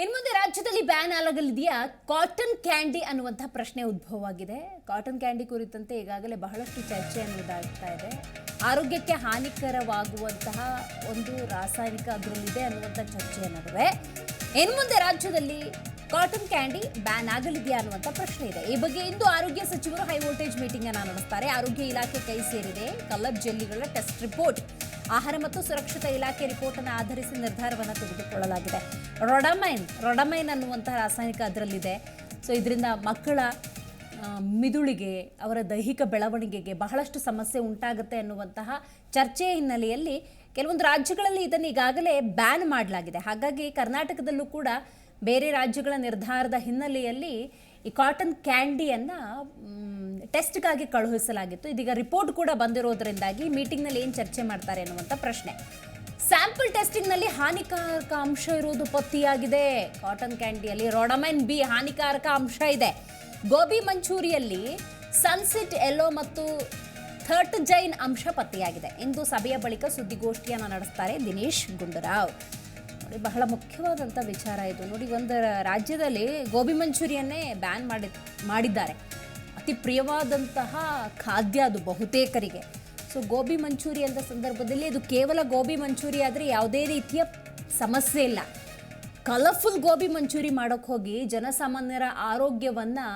ಇನ್ನು ಮುಂದೆ ರಾಜ್ಯದಲ್ಲಿ ಬ್ಯಾನ್ ಆಗಲಿದೆಯಾ? ಕಾಟನ್ ಕ್ಯಾಂಡಿ ಅನ್ನುವಂಥ ಪ್ರಶ್ನೆ ಉದ್ಭವವಾಗಿದೆ. ಕಾಟನ್ ಕ್ಯಾಂಡಿ ಕುರಿತಂತೆ ಈಗಾಗಲೇ ಬಹಳಷ್ಟು ಚರ್ಚೆ ಅನ್ನೋದಾಗ್ತಾ ಇದೆ. ಆರೋಗ್ಯಕ್ಕೆ ಹಾನಿಕರವಾಗುವಂತಹ ಒಂದು ರಾಸಾಯನಿಕ ಅದರಲ್ಲಿದೆ ಅನ್ನುವಂಥ ಚರ್ಚೆಯ ನಡುವೆ ಇನ್ನು ಮುಂದೆ ರಾಜ್ಯದಲ್ಲಿ ಕಾಟನ್ ಕ್ಯಾಂಡಿ ಬ್ಯಾನ್ ಆಗಲಿದೆಯಾ ಅನ್ನುವಂಥ ಪ್ರಶ್ನೆ ಇದೆ. ಈ ಬಗ್ಗೆ ಇಂದು ಆರೋಗ್ಯ ಸಚಿವರು ಹೈ ವೋಲ್ಟೇಜ್ ಮೀಟಿಂಗ್ ಅನ್ನು ನಡೆಸ್ತಾರೆ. ಆರೋಗ್ಯ ಇಲಾಖೆ ಕೈ ಸೇರಿದೆ. ಕಲರ್ ಜೆಲ್ಲಿಗಳ ಟೆಸ್ಟ್ ರಿಪೋರ್ಟ್ ಆಹಾರ ಮತ್ತು ಸುರಕ್ಷತಾ ಇಲಾಖೆ ರಿಪೋರ್ಟ್ ಅನ್ನು ಆಧರಿಸಿ ನಿರ್ಧಾರವನ್ನು ತೆಗೆದುಕೊಳ್ಳಲಾಗಿದೆ. ರೊಡಮೈನ್ ರೊಡಮೈನ್ ಅನ್ನುವಂತಹ ರಾಸಾಯನಿಕ ಅದರಲ್ಲಿದೆ. ಸೊ ಇದರಿಂದ ಮಕ್ಕಳ ಮಿದುಳಿಗೆ, ಅವರ ದೈಹಿಕ ಬೆಳವಣಿಗೆಗೆ ಬಹಳಷ್ಟು ಸಮಸ್ಯೆ ಉಂಟಾಗುತ್ತೆ ಅನ್ನುವಂತಹ ಚರ್ಚೆಯ ಹಿನ್ನೆಲೆಯಲ್ಲಿ ಕೆಲವೊಂದು ರಾಜ್ಯಗಳಲ್ಲಿ ಇದನ್ನು ಈಗಾಗಲೇ ಬ್ಯಾನ್ ಮಾಡಲಾಗಿದೆ. ಹಾಗಾಗಿ ಕರ್ನಾಟಕದಲ್ಲೂ ಕೂಡ ಬೇರೆ ರಾಜ್ಯಗಳ ನಿರ್ಧಾರದ ಹಿನ್ನೆಲೆಯಲ್ಲಿ ಈ ಕಾಟನ್ ಕ್ಯಾಂಡಿಯನ್ನು ಟೆಸ್ಟ್ಗಾಗಿ ಕಳುಹಿಸಲಾಗಿತ್ತು. ಇದೀಗ ರಿಪೋರ್ಟ್ ಕೂಡ ಬಂದಿರೋದ್ರಿಂದಾಗಿ ಮೀಟಿಂಗ್ನಲ್ಲಿ ಏನು ಚರ್ಚೆ ಮಾಡ್ತಾರೆ ಅನ್ನುವಂಥ ಪ್ರಶ್ನೆ. ಸ್ಯಾಂಪಲ್ ಟೆಸ್ಟಿಂಗ್ನಲ್ಲಿ ಹಾನಿಕಾರಕ ಅಂಶ ಇರೋದು ಪತ್ತೆಯಾಗಿದೆ. ಕಾಟನ್ ಕ್ಯಾಂಡಿಯಲ್ಲಿ ರೊಡಮೈನ್ ಬಿ ಹಾನಿಕಾರಕ ಅಂಶ ಇದೆ. ಗೋಬಿ ಮಂಚೂರಿಯಲ್ಲಿ ಸನ್ಸೆಟ್ ಎಲ್ಲೋ ಮತ್ತು ಥರ್ಟ್ ಜೈನ್ ಅಂಶ ಪತ್ತೆಯಾಗಿದೆ. ಇಂದು ಸಭೆಯ ಬಳಿಕ ಸುದ್ದಿಗೋಷ್ಠಿಯನ್ನು ನಡೆಸ್ತಾರೆ ದಿನೇಶ್ ಗುಂಡೂರಾವ್. ನೋಡಿ, ಬಹಳ ಮುಖ್ಯವಾದಂಥ ವಿಚಾರ ಇದು. ನೋಡಿ, ಒಂದು ರಾಜ್ಯದಲ್ಲಿ ಗೋಬಿ ಮಂಚೂರಿಯನ್ನೇ ಬ್ಯಾನ್ ಮಾಡಿ ಮಾಡಿದ್ದಾರೆ. ಅತಿ ಪ್ರಿಯವಾದಂತಹ ಖಾದ್ಯ ಅದು ಬಹುತೇಕರಿಗೆ. ಸೊ ಗೋಬಿ ಮಂಚೂರಿ ಅಂತ ಸಂದರ್ಭದಲ್ಲಿ ಅದು ಕೇವಲ ಗೋಬಿ ಮಂಚೂರಿ ಆದರೆ ಯಾವುದೇ ರೀತಿಯ ಸಮಸ್ಯೆ ಇಲ್ಲ. ಕಲರ್ಫುಲ್ ಗೋಬಿ ಮಂಚೂರಿ ಮಾಡೋಕ್ಕೆ ಹೋಗಿ ಜನಸಾಮಾನ್ಯರ ಆರೋಗ್ಯವನ್ನು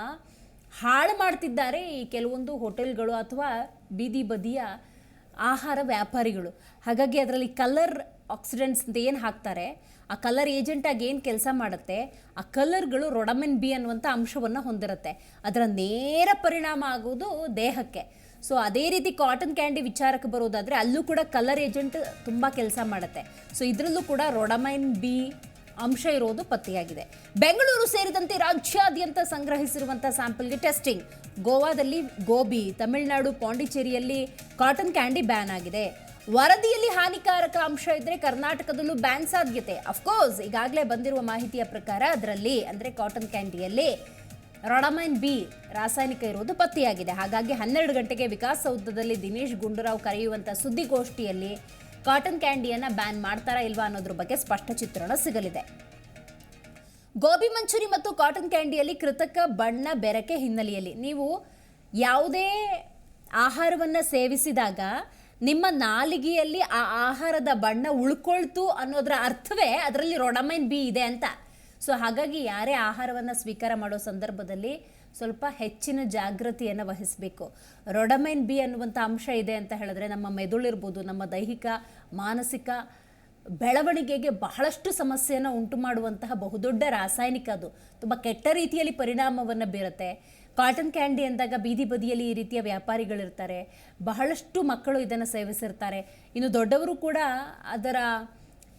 ಹಾಳು ಮಾಡ್ತಿದ್ದಾರೆ ಈ ಕೆಲವೊಂದು ಹೋಟೆಲ್ಗಳು ಅಥವಾ ಬೀದಿ ಬದಿಯ ಆಹಾರ ವ್ಯಾಪಾರಿಗಳು. ಹಾಗಾಗಿ ಅದರಲ್ಲಿ ಕಲರ್ ಆಕ್ಸಿಡೆಂಟ್ಸ್ ಅಂತ ಏನು ಹಾಕ್ತಾರೆ, ಆ ಕಲರ್ ಏಜೆಂಟಾಗಿ ಏನು ಕೆಲಸ ಮಾಡುತ್ತೆ, ಆ ಕಲರ್ಗಳು ರೊಡಮೆನ್ ಬಿ ಅನ್ನುವಂಥ ಅಂಶವನ್ನು ಹೊಂದಿರುತ್ತೆ. ಅದರ ನೇರ ಪರಿಣಾಮ ಆಗೋದು ದೇಹಕ್ಕೆ. ಸೊ ಅದೇ ರೀತಿ ಕಾಟನ್ ಕ್ಯಾಂಡಿ ವಿಚಾರಕ್ಕೆ ಬರೋದಾದರೆ ಅಲ್ಲೂ ಕೂಡ ಕಲರ್ ಏಜೆಂಟ್ ತುಂಬ ಕೆಲಸ ಮಾಡುತ್ತೆ. ಸೊ ಇದರಲ್ಲೂ ಕೂಡ ರೊಡಮೈನ್ ಬಿ ಅಂಶ ಇರೋದು ಪತ್ತೆಯಾಗಿದೆ. ಬೆಂಗಳೂರು ಸೇರಿದಂತೆ ರಾಜ್ಯಾದ್ಯಂತ ಸಂಗ್ರಹಿಸಿರುವಂತಹ ಸ್ಯಾಂಪಲ್ಗೆ ಟೆಸ್ಟಿಂಗ್. ಗೋವಾದಲ್ಲಿ ಗೋಬಿ, ತಮಿಳುನಾಡು ಪಾಂಡಿಚೇರಿಯಲ್ಲಿ ಕಾಟನ್ ಕ್ಯಾಂಡಿ ಬ್ಯಾನ್ ಆಗಿದೆ. ವರದಿಯಲ್ಲಿ ಹಾನಿಕಾರಕ ಅಂಶ ಇದ್ರೆ ಕರ್ನಾಟಕದಲ್ಲೂ ಬ್ಯಾನ್ ಸಾಧ್ಯತೆ. ಅಫ್ಕೋರ್ಸ್ ಈಗಾಗಲೇ ಬಂದಿರುವ ಮಾಹಿತಿಯ ಪ್ರಕಾರ ಅದರಲ್ಲಿ, ಅಂದರೆ ಕಾಟನ್ ಕ್ಯಾಂಡಿಯಲ್ಲಿ ರೊಡಮೈನ್ ಬಿ ರಾಸಾಯನಿಕ ಇರುವುದು ಪತ್ತೆಯಾಗಿದೆ. ಹಾಗಾಗಿ ಹನ್ನೆರಡು ಗಂಟೆಗೆ ವಿಕಾಸಸೌಧದಲ್ಲಿ ದಿನೇಶ್ ಗುಂಡೂರಾವ್ ಕರೆಯುವಂಥ ಸುದ್ದಿಗೋಷ್ಠಿಯಲ್ಲಿ ಕಾಟನ್ ಕ್ಯಾಂಡಿಯನ್ನು ಬ್ಯಾನ್ ಮಾಡ್ತಾರಾ ಇಲ್ವಾ ಅನ್ನೋದ್ರ ಬಗ್ಗೆ ಸ್ಪಷ್ಟ ಚಿತ್ರಣ ಸಿಗಲಿದೆ. ಗೋಬಿ ಮಂಚೂರಿ ಮತ್ತು ಕಾಟನ್ ಕ್ಯಾಂಡಿಯಲ್ಲಿ ಕೃತಕ ಬಣ್ಣ ಬೆರಕೆ ಹಿನ್ನೆಲೆಯಲ್ಲಿ ನೀವು ಯಾವುದೇ ಆಹಾರವನ್ನು ಸೇವಿಸಿದಾಗ ನಿಮ್ಮ ನಾಲಿಗೆಯಲ್ಲಿ ಆ ಆಹಾರದ ಬಣ್ಣ ಉಳ್ಕೊಳ್ತು ಅನ್ನೋದರ ಅರ್ಥವೇ ಅದರಲ್ಲಿ ರೊಡಮೈನ್ ಬಿ ಇದೆ ಅಂತ. ಸೊ ಹಾಗಾಗಿ ಯಾರೇ ಆಹಾರವನ್ನು ಸ್ವೀಕಾರ ಮಾಡೋ ಸಂದರ್ಭದಲ್ಲಿ ಸ್ವಲ್ಪ ಹೆಚ್ಚಿನ ಜಾಗೃತಿಯನ್ನು ವಹಿಸಬೇಕು. ರೊಡಮೈನ್ ಬಿ ಅನ್ನುವಂಥ ಅಂಶ ಇದೆ ಅಂತ ಹೇಳಿದ್ರೆ ನಮ್ಮ ಮೆದುಳಿರ್ಬೋದು ನಮ್ಮ ದೈಹಿಕ, ಮಾನಸಿಕ ಬೆಳವಣಿಗೆಗೆ ಬಹಳಷ್ಟು ಸಮಸ್ಯೆಯನ್ನು ಉಂಟು ಮಾಡುವಂತಹ ಬಹುದೊಡ್ಡ ರಾಸಾಯನಿಕ ಅದು. ತುಂಬ ಕೆಟ್ಟ ರೀತಿಯಲ್ಲಿ ಪರಿಣಾಮವನ್ನು ಬೀರುತ್ತೆ. ಕಾಟನ್ ಕ್ಯಾಂಡಿ ಅಂದಾಗ ಬೀದಿ ಬದಿಯಲ್ಲಿ ಈ ರೀತಿಯ ವ್ಯಾಪಾರಿಗಳಿರ್ತಾರೆ. ಬಹಳಷ್ಟು ಮಕ್ಕಳು ಇದನ್ನು ಸೇವಿಸಿರ್ತಾರೆ. ಇನ್ನು ದೊಡ್ಡವರು ಕೂಡ ಅದರ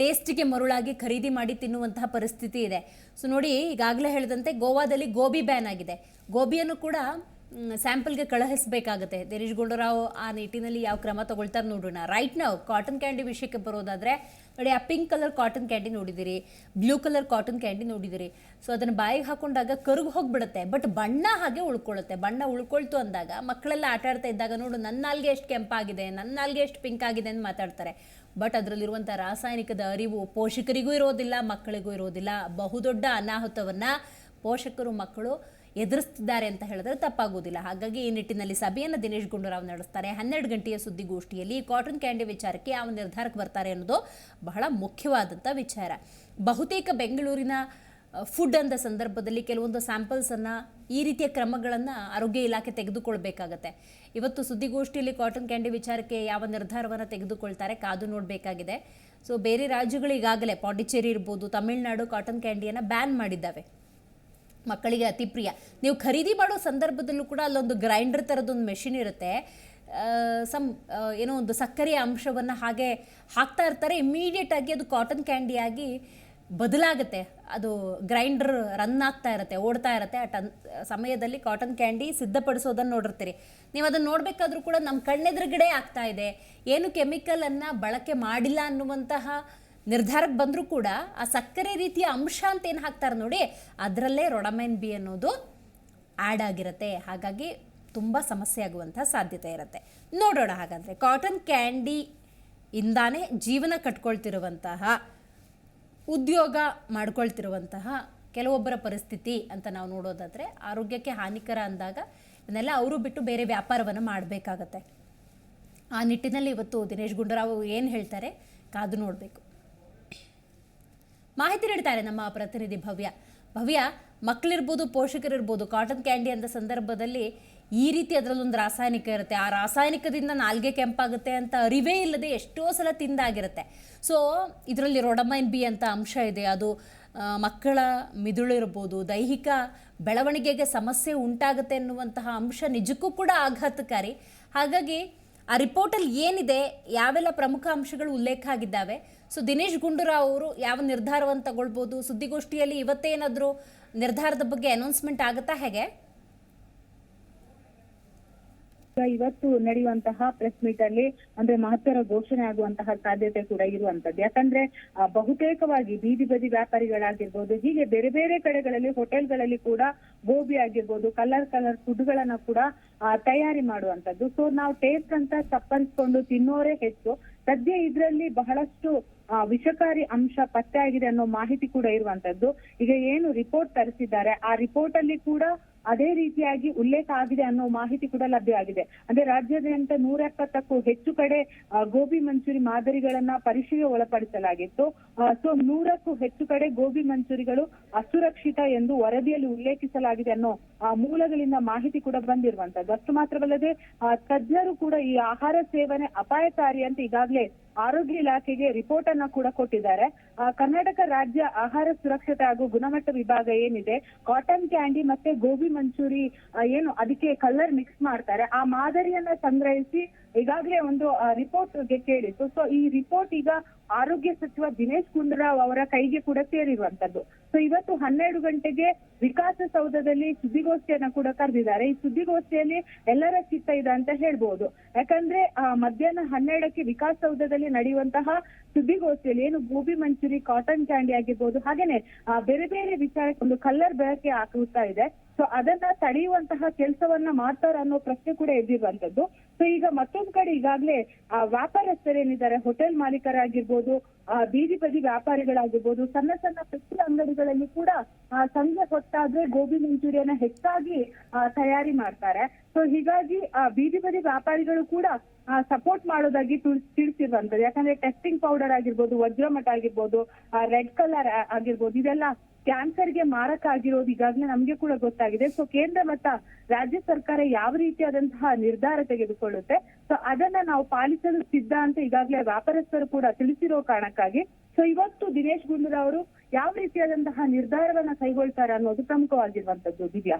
ಟೇಸ್ಟಿಗೆ ಮರುಳಾಗಿ ಖರೀದಿ ಮಾಡಿ ತಿನ್ನುವಂತಹ ಪರಿಸ್ಥಿತಿ ಇದೆ. ಸೊ ನೋಡಿ, ಈಗಾಗಲೇ ಹೇಳಿದಂತೆ ಗೋವಾದಲ್ಲಿ ಗೋಬಿ ಬ್ಯಾನ್ ಆಗಿದೆ. ಗೋಬಿಯನ್ನು ಕೂಡ ಸ್ಯಾಂಪಲ್ಗೆ ಕಳುಹಿಸಬೇಕಾಗುತ್ತೆ. ದಿನೇಶ್ ಗುಂಡೂರಾವ್ ಆ ನಿಟ್ಟಿನಲ್ಲಿ ಯಾವ ಕ್ರಮ ತಗೊಳ್ತಾರೆ ನೋಡೋಣ. ರೈಟ್ ನಾವು ಕಾಟನ್ ಕ್ಯಾಂಡಿ ವಿಷಯಕ್ಕೆ ಬರೋದಾದರೆ, ನೋಡಿ, ಆ ಪಿಂಕ್ ಕಲರ್ ಕಾಟನ್ ಕ್ಯಾಂಡಿ ನೋಡಿದಿರಿ ಬ್ಲೂ ಕಲರ್ ಕಾಟನ್ ಕ್ಯಾಂಡಿ ನೋಡಿದಿರಿ. ಸೊ ಅದನ್ನು ಬಾಯಿಗೆ ಹಾಕೊಂಡಾಗ ಕರುಗು ಹೋಗ್ಬಿಡುತ್ತೆ. ಬಟ್ ಬಣ್ಣ ಹಾಗೆ ಉಳ್ಕೊಳ್ಳುತ್ತೆ. ಬಣ್ಣ ಉಳ್ಕೊಳ್ತು ಅಂದಾಗ ಮಕ್ಕಳೆಲ್ಲ ಆಟ ಆಡ್ತಾ ಇದ್ದಾಗ ನೋಡು ನನ್ನ ನಾಲ್ಗೆ ಎಷ್ಟು ಕೆಂಪಾಗಿದೆ ನನ್ನ ನಾಲ್ಗೆ ಎಷ್ಟು ಪಿಂಕ್ ಆಗಿದೆ ಅಂತ ಮಾತಾಡ್ತಾರೆ. ಬಟ್ ಅದರಲ್ಲಿರುವಂಥ ರಾಸಾಯನಿಕದ ಅರಿವು ಪೋಷಕರಿಗೂ ಇರೋದಿಲ್ಲ, ಮಕ್ಕಳಿಗೂ ಇರೋದಿಲ್ಲ. ಬಹುದೊಡ್ಡ ಅನಾಹುತವನ್ನು ಪೋಷಕರು, ಮಕ್ಕಳು ಎದುರಿಸ್ತಿದ್ದಾರೆ ಅಂತ ಹೇಳಿದ್ರೆ ತಪ್ಪಾಗೋದಿಲ್ಲ ಹಾಗಾಗಿ ಈ ನಿಟ್ಟಿನಲ್ಲಿ ಸಭೆಯನ್ನು ದಿನೇಶ್ ಗುಂಡೂರಾವ್ ನಡೆಸ್ತಾರೆ. ಹನ್ನೆರಡು ಗಂಟೆಯ ಸುದ್ದಿಗೋಷ್ಠಿಯಲ್ಲಿ ಕಾಟನ್ ಕ್ಯಾಂಡಿ ವಿಚಾರಕ್ಕೆ ಯಾವ ನಿರ್ಧಾರಕ್ಕೆ ಬರ್ತಾರೆ ಅನ್ನೋದು ಬಹಳ ಮುಖ್ಯವಾದಂಥ ವಿಚಾರ. ಬಹುತೇಕ ಬೆಂಗಳೂರಿನ ಫುಡ್ ಅಂದ ಸಂದರ್ಭದಲ್ಲಿ ಕೆಲವೊಂದು ಸ್ಯಾಂಪಲ್ಸನ್ನು ಈ ರೀತಿಯ ಕ್ರಮಗಳನ್ನು ಆರೋಗ್ಯ ಇಲಾಖೆ ತೆಗೆದುಕೊಳ್ಬೇಕಾಗತ್ತೆ. ಇವತ್ತು ಸುದ್ದಿಗೋಷ್ಠಿಯಲ್ಲಿ ಕಾಟನ್ ಕ್ಯಾಂಡಿ ವಿಚಾರಕ್ಕೆ ಯಾವ ನಿರ್ಧಾರವನ್ನು ತೆಗೆದುಕೊಳ್ತಾರೆ ಕಾದು ನೋಡಬೇಕಾಗಿದೆ. ಸೊ ಬೇರೆ ರಾಜ್ಯಗಳು ಈಗಾಗಲೇ, ಪಾಂಡಿಚೇರಿ ಇರ್ಬೋದು, ತಮಿಳುನಾಡು ಕಾಟನ್ ಕ್ಯಾಂಡಿಯನ್ನು ಬ್ಯಾನ್ ಮಾಡಿದ್ದಾವೆ. ಮಕ್ಕಳಿಗೆ ಅತಿ ಪ್ರಿಯ. ನೀವು ಖರೀದಿ ಮಾಡೋ ಸಂದರ್ಭದಲ್ಲೂ ಕೂಡ ಅಲ್ಲೊಂದು ಗ್ರೈಂಡರ್ ಥರದೊಂದು ಮೆಷಿನ್ ಇರುತ್ತೆ. ಸಮ್ ಏನೋ ಒಂದು ಸಕ್ಕರೆಯ ಅಂಶವನ್ನು ಹಾಗೆ ಹಾಕ್ತಾ ಇರ್ತಾರೆ. ಇಮ್ಮಿಡಿಯೇಟಾಗಿ ಅದು ಕಾಟನ್ ಕ್ಯಾಂಡಿಯಾಗಿ ಬದಲಾಗುತ್ತೆ. ಅದು ಗ್ರೈಂಡರ್ ರನ್ ಆಗ್ತಾ ಇರುತ್ತೆ, ಓಡ್ತಾ ಇರುತ್ತೆ. ಆ ಟನ್, ಸಮಯದಲ್ಲಿ ಕಾಟನ್ ಕ್ಯಾಂಡಿ ಸಿದ್ಧಪಡಿಸೋದನ್ನು ನೋಡಿರ್ತೀರಿ. ನೀವು ಅದನ್ನು ನೋಡಬೇಕಾದ್ರೂ ಕೂಡ ನಮ್ಮ ಕಣ್ಣೆದುರುಗಡೆ ಆಗ್ತಾ ಇದೆ. ಏನು ಕೆಮಿಕಲನ್ನು ಬಳಕೆ ಮಾಡಿಲ್ಲ ಅನ್ನುವಂತಹ ನಿರ್ಧಾರಕ್ಕೆ ಬಂದರೂ ಕೂಡ ಆ ಸಕ್ಕರೆ ರೀತಿಯ ಅಂಶ ಅಂತ ಏನು ಹಾಕ್ತಾರೆ ನೋಡಿ, ಅದರಲ್ಲೇ ರೊಡಮೈನ್ ಬಿ ಅನ್ನೋದು ಆ್ಯಡ್ ಆಗಿರುತ್ತೆ. ಹಾಗಾಗಿ ತುಂಬ ಸಮಸ್ಯೆ ಆಗುವಂಥ ಸಾಧ್ಯತೆ ಇರುತ್ತೆ. ನೋಡೋಣ ಹಾಗಾದರೆ ಕಾಟನ್ ಕ್ಯಾಂಡಿ ಇಂದಾನೇ ಜೀವನ ಕಟ್ಕೊಳ್ತಿರುವಂತಹ, ಉದ್ಯೋಗ ಮಾಡ್ಕೊಳ್ತಿರುವಂತಹ ಕೆಲವೊಬ್ಬರ ಪರಿಸ್ಥಿತಿ ಅಂತ ನಾವು ನೋಡೋದಾದರೆ, ಆರೋಗ್ಯಕ್ಕೆ ಹಾನಿಕರ ಅಂದಾಗ ಇದನ್ನೆಲ್ಲ ಅವರು ಬಿಟ್ಟು ಬೇರೆ ವ್ಯಾಪಾರವನ್ನು ಮಾಡಬೇಕಾಗತ್ತೆ. ಆ ನಿಟ್ಟಿನಲ್ಲಿ ಇವತ್ತು ದಿನೇಶ್ ಗುಂಡೂರಾವ್ ಏನು ಹೇಳ್ತಾರೆ, ಕಾದು ನೋಡಬೇಕು. ಮಾಹಿತಿ ನೀಡ್ತಾರೆ ನಮ್ಮ ಪ್ರತಿನಿಧಿ ಭವ್ಯ. ಭವ್ಯ ಮಕ್ಕಳಿರ್ಬೋದು ಪೋಷಕರಿರ್ಬೋದು ಕಾಟನ್ ಕ್ಯಾಂಡಿ ಅಂತ ಸಂದರ್ಭದಲ್ಲಿ ಈ ರೀತಿ ಅದರಲ್ಲೊಂದು ರಾಸಾಯನಿಕ ಇರುತ್ತೆ. ಆ ರಾಸಾಯನಿಕದಿಂದ ನಾಲ್ಗೆ ಕೆಂಪಾಗುತ್ತೆ ಅಂತ ಅರಿವೇ ಇಲ್ಲದೆ ಎಷ್ಟೋ ಸಲ ತಿಂದಾಗಿರುತ್ತೆ. ಸೊ ಇದರಲ್ಲಿ ರೊಡಮೈನ್ ಬಿ ಅಂತ ಅಂಶ ಇದೆ. ಅದು ಮಕ್ಕಳ ಮಿದುಳಿರ್ಬೋದು ದೈಹಿಕ ಬೆಳವಣಿಗೆಗೆ ಸಮಸ್ಯೆ ಉಂಟಾಗುತ್ತೆ ಎನ್ನುವಂತಹ ಅಂಶ ನಿಜಕ್ಕೂ ಕೂಡ ಆಘಾತಕಾರಿ. ಹಾಗಾಗಿ ಆ ರಿಪೋರ್ಟಲ್ಲಿ ಏನಿದೆ, ಯಾವೆಲ್ಲ ಪ್ರಮುಖ ಅಂಶಗಳು ಉಲ್ಲೇಖ ಆಗಿದ್ದಾವೆ ಸೊ ದಿನೇಶ್ ಗುಂಡೂರಾವ್ ಅವರು ಯಾವ ನಿರ್ಧಾರವನ್ನು ತಗೊಳ್ಬೋದು? ಸುದ್ದಿಗೋಷ್ಠಿಯಲ್ಲಿ ಇವತ್ತೇನಾದರೂ ನಿರ್ಧಾರದ ಬಗ್ಗೆ ಅನೌನ್ಸ್ಮೆಂಟ್ ಆಗುತ್ತಾ ಹೇಗೆ? ಇವತ್ತು ನಡೆಯುವಂತಹ ಪ್ರೆಸ್ ಮೀಟ್ ಅಲ್ಲಿ ಅಂದ್ರೆ ಮಹತ್ತರ ಘೋಷಣೆ ಆಗುವಂತಹ ಸಾಧ್ಯತೆ ಕೂಡ ಇರುವಂತದ್ದು ಯಾಕಂದ್ರೆ ಬಹುತೇಕವಾಗಿ ಬೀದಿ ಬದಿ ವ್ಯಾಪಾರಿಗಳಾಗಿರ್ಬೋದು, ಹೀಗೆ ಬೇರೆ ಬೇರೆ ಕಡೆಗಳಲ್ಲಿ, ಹೋಟೆಲ್ಗಳಲ್ಲಿ ಕೂಡ ಗೋಬಿ ಆಗಿರ್ಬೋದು ಕಲರ್ ಕಲರ್ ಫುಡ್ ಗಳನ್ನ ಕೂಡ ತಯಾರಿ ಮಾಡುವಂತದ್ದು ಸೊ ನಾವು ಟೇಸ್ಟ್ ಅಂತ ತಪ್ಪರಿಸಿಕೊಂಡು ತಿನ್ನೋರೇ ಹೆಚ್ಚು. ಸದ್ಯ ಇದರಲ್ಲಿ ಬಹಳಷ್ಟು ವಿಷಕಾರಿ ಅಂಶ ಪತ್ತೆ ಆಗಿದೆ ಅನ್ನೋ ಮಾಹಿತಿ ಕೂಡ ಇರುವಂತದ್ದು. ಈಗ ಏನು ರಿಪೋರ್ಟ್ ತರಿಸಿದ್ದಾರೆ, ಆ ರಿಪೋರ್ಟ್ ಅಲ್ಲಿ ಕೂಡ ಅದೇ ರೀತಿಯಾಗಿ ಉಲ್ಲೇಖ ಆಗಿದೆ ಅನ್ನೋ ಮಾಹಿತಿ ಕೂಡ ಲಭ್ಯ ಆಗಿದೆ. ಅಂದ್ರೆ ರಾಜ್ಯಾದ್ಯಂತ ನೂರ ಎಪ್ಪತ್ತಕ್ಕೂ ಹೆಚ್ಚು ಕಡೆ ಗೋಬಿ ಮಂಚೂರಿ ಮಾದರಿಗಳನ್ನ ಪರೀಕ್ಷೆಗೆ ಒಳಪಡಿಸಲಾಗಿತ್ತು. ಸೊ ನೂರಕ್ಕೂ ಹೆಚ್ಚು ಕಡೆ ಗೋಬಿ ಮಂಚೂರಿಗಳು ಅಸುರಕ್ಷಿತ ಎಂದು ವರದಿಯಲ್ಲಿ ಉಲ್ಲೇಖಿಸಲಾಗಿದೆ ಅನ್ನೋ ಮೂಲಗಳಿಂದ ಮಾಹಿತಿ ಕೂಡ ಬಂದಿರುವಂತದ್ದು. ಅಷ್ಟು ಮಾತ್ರವಲ್ಲದೆ ತಜ್ಞರು ಕೂಡ ಈ ಆಹಾರ ಸೇವನೆ ಅಪಾಯಕಾರಿ ಅಂತ ಈಗಾಗಲೇ ಆರೋಗ್ಯ ಇಲಾಖೆಗೆ ರಿಪೋರ್ಟ್ ಅನ್ನ ಕೂಡ ಕೊಟ್ಟಿದ್ದಾರೆ. ಕರ್ನಾಟಕ ರಾಜ್ಯ ಆಹಾರ ಸುರಕ್ಷತೆ ಹಾಗೂ ಗುಣಮಟ್ಟ ವಿಭಾಗ ಏನಿದೆ ಕಾಟನ್ ಕ್ಯಾಂಡಿ ಮತ್ತೆ ಗೋಬಿ ಮಂಚೂರಿ ಏನು ಅದಕ್ಕೆ ಕಲರ್ ಮಿಕ್ಸ್ ಮಾಡ್ತಾರೆ. ಆ ಮಾದರಿಯನ್ನ ಸಂಗ್ರಹಿಸಿ ಈಗಾಗಲೇ ಒಂದು ರಿಪೋರ್ಟ್ಗೆ ಕೇಳಿತ್ತು. ಸೊ ಈ ರಿಪೋರ್ಟ್ ಈಗ ಆರೋಗ್ಯ ಸಚಿವ ದಿನೇಶ್ ಗುಂಡೂರಾವ್ ಅವರ ಕೈಗೆ ಕೂಡ ಸೇರಿರುವಂತದ್ದು. ಸೊ ಇವತ್ತು ಹನ್ನೆರಡು ಗಂಟೆಗೆ ವಿಕಾಸಸೌಧದಲ್ಲಿ ಸುದ್ದಿಗೋಷ್ಠಿಯನ್ನ ಕೂಡ ಕರೆದಿದ್ದಾರೆ. ಈ ಸುದ್ದಿಗೋಷ್ಠಿಯಲ್ಲಿ ಎಲ್ಲರ ಚಿತ್ತ ಇದೆ ಅಂತ ಹೇಳ್ಬಹುದು ಯಾಕಂದ್ರೆ ಮಧ್ಯಾಹ್ನ ಹನ್ನೆರಡಕ್ಕೆ ವಿಕಾಸಸೌಧದಲ್ಲಿ ನಡೆಯುವಂತಹ ಸುದ್ದಿಗೋಷ್ಠಿಯಲ್ಲಿ ಏನು ಗೋಬಿ ಮಂಚೂರಿ, ಕಾಟನ್ ಕ್ಯಾಂಡಿ ಆಗಿರ್ಬೋದು, ಹಾಗೇನೆ ಬೇರೆ ಬೇರೆ ವಿಚಾರಕ್ಕೆ ಒಂದು ಕಲ್ಲರ್ ಬೆಳಕೆ ಹಾಕುತ್ತಾ ಇದೆ. ಸೊ ಅದನ್ನ ತಡೆಯುವಂತಹ ಕೆಲಸವನ್ನ ಮಾಡ್ತಾರ ಅನ್ನೋ ಪ್ರಶ್ನೆ ಕೂಡ ಎದ್ದಿರುವಂತದ್ದು. ಸೊ ಈಗ ಮತ್ತೊಂದ್ ಕಡೆ ಈಗಾಗಲೇ ವ್ಯಾಪಾರಸ್ಥರೇನಿದ್ದಾರೆ, ಹೋಟೆಲ್ ಮಾಲೀಕರಾಗಿರ್ಬೋದು ಆ ಬೀದಿ ಬದಿ ವ್ಯಾಪಾರಿಗಳಾಗಿರ್ಬೋದು, ಸಣ್ಣ ಸಣ್ಣ ಪೆಟ್ಟಿ ಅಂಗಡಿಗಳಲ್ಲಿ ಕೂಡ ಆ ಸಂಜೆ ಹೊತ್ತಾದ್ರೆ ಗೋಬಿ ಮಂಚೂರಿಯನ್ನ ಹೆಚ್ಚಾಗಿ ತಯಾರಿ ಮಾಡ್ತಾರೆ. ಸೊ ಹೀಗಾಗಿ ಬೀದಿ ಬದಿ ವ್ಯಾಪಾರಿಗಳು ಕೂಡ ಸಪೋರ್ಟ್ ಮಾಡೋದಾಗಿ ತಿಳ್- ತಿಳಿಸಿರುವಂತದ್ದು ಯಾಕಂದ್ರೆ ಟೆಸ್ಟಿಂಗ್ ಪೌಡರ್ ಆಗಿರ್ಬೋದು, ವಜ್ರಮಠ ಆಗಿರ್ಬೋದು ರೆಡ್ ಕಲರ್ ಆಗಿರ್ಬೋದು, ಇದೆಲ್ಲ ಕ್ಯಾನ್ಸರ್ಗೆ ಮಾರಕ ಆಗಿರೋದು ಈಗಾಗಲೇ ನಮ್ಗೆ ಕೂಡ ಗೊತ್ತಾಗಿದೆ. ಸೊ ಕೇಂದ್ರ ಮತ್ತು ರಾಜ್ಯ ಸರ್ಕಾರ ಯಾವ ರೀತಿಯಾದಂತಹ ನಿರ್ಧಾರ ತೆಗೆದುಕೊಳ್ಳುತ್ತೆ ಸೊ ಅದನ್ನ ನಾವು ಪಾಲಿಸಲು ಸಿದ್ಧ ಅಂತ ಈಗಾಗಲೇ ವ್ಯಾಪಾರಸ್ಥರು ಕೂಡ ತಿಳಿಸಿರೋ ಕಾರಣಕ್ಕಾಗಿ ಸೊ ಇವತ್ತು ದಿನೇಶ್ ಗುಂಡೂರಾವ್ ಅವರು ಯಾವ ರೀತಿಯಾದಂತಹ ನಿರ್ಧಾರವನ್ನ ಕೈಗೊಳ್ತಾರೆ ಅನ್ನೋದು ಪ್ರಮುಖವಾಗಿರುವಂತದ್ದು ದಿವ್ಯಾ.